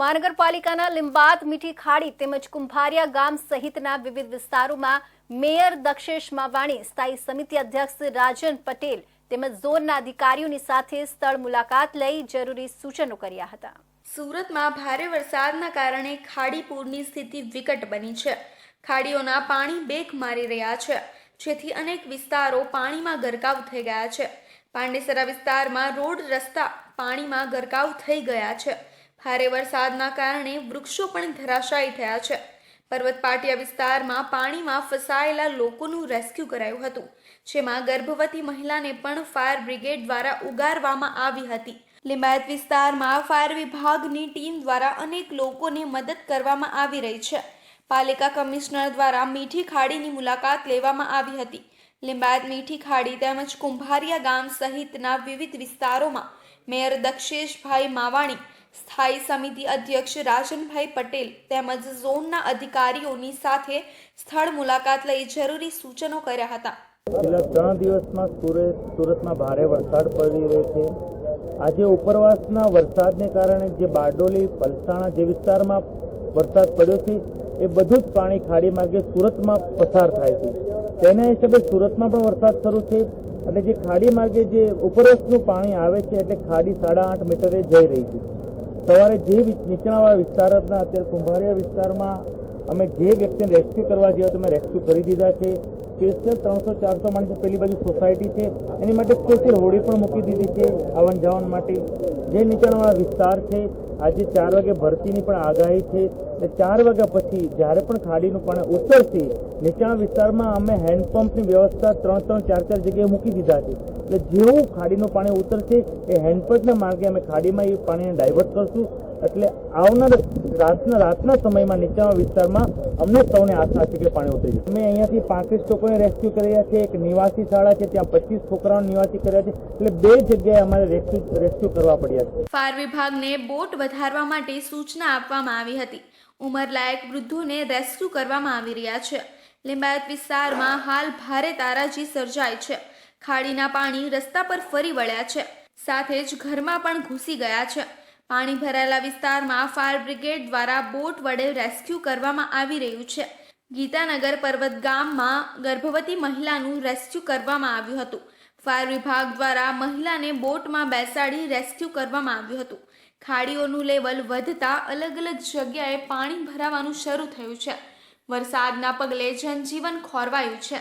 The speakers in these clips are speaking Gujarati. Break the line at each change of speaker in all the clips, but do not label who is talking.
મહાનગરપાલિકાના લિંબાત મીઠી ખાડી તેમજ કુંભારિયા ગામ સહિતના વિવિધ વિસ્તારોમાં મેયર દક્ષેશ માવાણી, સ્થાયી સમિતિ અધ્યક્ષ રાજન પટેલ તેમજ ઝોનના અધિકારીઓની સાથે સ્થળ મુલાકાત લઈ જરૂરી સૂચનો કર્યા હતા.
સુરતમાં ભારે વરસાદના કારણે ખાડી પૂરની સ્થિતિ વિકટ બની છે. ખાડીઓના પાણી બેક મારી રહ્યા છે. જેથી અનેક વિસ્તારો પાણીમાં ગરકાવ થઈ ગયા છે. પાંડેસરા વિસ્તારમાં રોડ રસ્તા પાણીમાં ગરકાવ થઈ ગયા છે. ભારે વરસાદના કારણે વૃક્ષો પણ ધરાશાયી થયા છે. પર્વત પાટિયા વિસ્તારમાં પાણીમાં ફસાયેલા લોકોનું રેસ્ક્યુ કરાયું હતું, જેમાં ગર્ભવતી મહિલાને પણ ફાયર બ્રિગેડ દ્વારા ઉગારવામાં આવી હતી. લિંબાયત વિસ્તારમાં ફાયર વિભાગની ટીમ દ્વારા અનેક લોકોને મદદ કરવામાં આવી રહી છે. પાલિકા કમિશનર દ્વારા મીઠી ખાડીની મુલાકાત લેવામાં આવી હતી. લિંબાયત મીઠી ખાડી તેમજ કુંભારિયા ગામ સહિતના વિવિધ વિસ્તારોમાં મેયર દક્ષેશભાઈ માવાણી સ્થાયી સમિતિ અધ્યક્ષ રાજનભાઈ પટેલ તેમજ ઝોનના અધિકારીઓની સાથે સ્થળ મુલાકાત લઈ જરૂરી સૂચનો કર્યા હતા.
છેલ્લા ત્રણ દિવસમાં સુરતમાં ભારે વરસાદ પડી રહ્યો છે. આજે ઉપરવાસના વરસાદને કારણે જે બારડોલી, પલસાણા જે વિસ્તારમાં વરસાદ પડ્યો છે, એ બધું જ પાણી ખાડી માર્ગે સુરતમાં પસાર થાય છે. તેના હિસાબે સુરતમાં પણ વરસાદ શરૂ છે અને જે ખાડી માર્ગે જે ઉપરવાસનું પાણી આવે છે, એટલે ખાડી સાડા આઠ મીટરે જઈ રહી છે. સવારે જે નીચાણવાળા વિસ્તારના અત્યારે કુંભારિયા વિસ્તારમાં અમે જે વ્યક્તિને રેસ્ક્યુ કરવા જેવા તમે રેસ્ક્યુ કરી દીધા છે. સ્પેશિયલ ત્રણસો ચારસો માણસો પેલી બાજુ સોસાયટી છે. એની માટે સ્પેશિયલ હોડી પણ મૂકી દીધી છે આવન જાવન માટે. જે નીચાણવાળા વિસ્તાર છે, આજે ચાર વાગે ભરતીની પણ આગાહી છે. એટલે ચાર વાગ્યા પછી જ્યારે પણ ખાડીનું પાણી ઉતરશે, નીચાણ વિસ્તારમાં અમે હેન્ડપંપની વ્યવસ્થા ત્રણ ત્રણ ચાર ચાર જગ્યાએ મૂકી દીધા છે. એટલે જેવું ખાડીનું પાણી ઉતરશે, એ હેન્ડપંપના માર્ગે અમે ખાડીમાં એ પાણીને ડાયવર્ટ કરશું. એટલે આવનાર રાતના રાતના સમયમાં નીચાણ વિસ્તારમાં અમને સૌને આશા છે કે પાણી ઉતરી જશે. અમે અહીંયાથી પાંત્રીસ લોકોને રેસ્ક્યુ કર્યા છે એક નિવાસી શાળા છે, ત્યાં પચીસ છોકરાઓને નિવાસી કર્યા છે. એટલે બે જગ્યાએ અમારે રેસ્ક્યુ રેસ્ક્યુ કરવા પડ્યા છે.
ફાયર વિભાગને બોટ વધારવા માટે સૂચના આપવામાં આવી હતી. ઉંમરલાયક વૃદ્ધોને રેસ્ક્યુ કરવામાં આવી રહ્યા છે. લિંબાયત વિસ્તારમાં હાલ ભારે તારાજી સર્જાય છે. ખાડીના પાણી રસ્તા પર ફરી વળ્યા છે. સાથે જ ઘરમાં પણ ઘૂસી ગયા છે. પાણી ભરાયેલા વિસ્તારમાં ફાયર બ્રિગેડ દ્વારા બોટ વડે રેસ્ક્યુ કરવામાં આવી રહ્યું છે. ગીતાનગર પર્વત ગામમાં ગર્ભવતી મહિલાનું રેસ્ક્યુ કરવામાં આવ્યું હતું. ફાયર વિભાગ દ્વારા મહિલાને બોટમાં બેસાડી રેસ્ક્યુ કરવામાં આવ્યું હતું. ખાડીઓનું લેવલ વધતા અલગ અલગ જગ્યાએ પાણી ભરાવાનું શરૂ થયું છે. વરસાદના પગલે જનજીવન ખોરવાયું છે.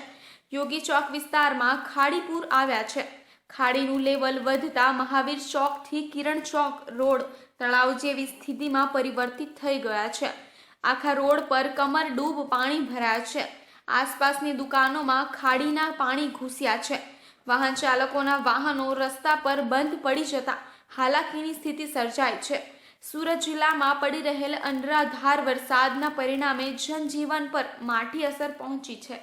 યોગી ચોક વિસ્તારમાં ખાડીપુર આવ્યા છે. ખાડીનું લેવલ વધતા મહાવીર ચોકથી કિરણ ચોક રોડ તળાવ જેવી સ્થિતિમાં પરિવર્તિત થઈ ગયા છે. આખા રોડ પર કમર ડૂબ પાણી ભરાયા છે. આસપાસની દુકાનોમાં ખાડીના પાણી ઘૂસ્યા છે. વાહન ચાલકોના વાહનો રસ્તા પર બંધ પડી જતા હાલાકીની સ્થિતિ સર્જાઈ છે. સુરત જિલ્લામાં પડી રહેલ અનરાધાર વરસાદના પરિણામે જનજીવન પર માઠી અસર પહોંચી છે.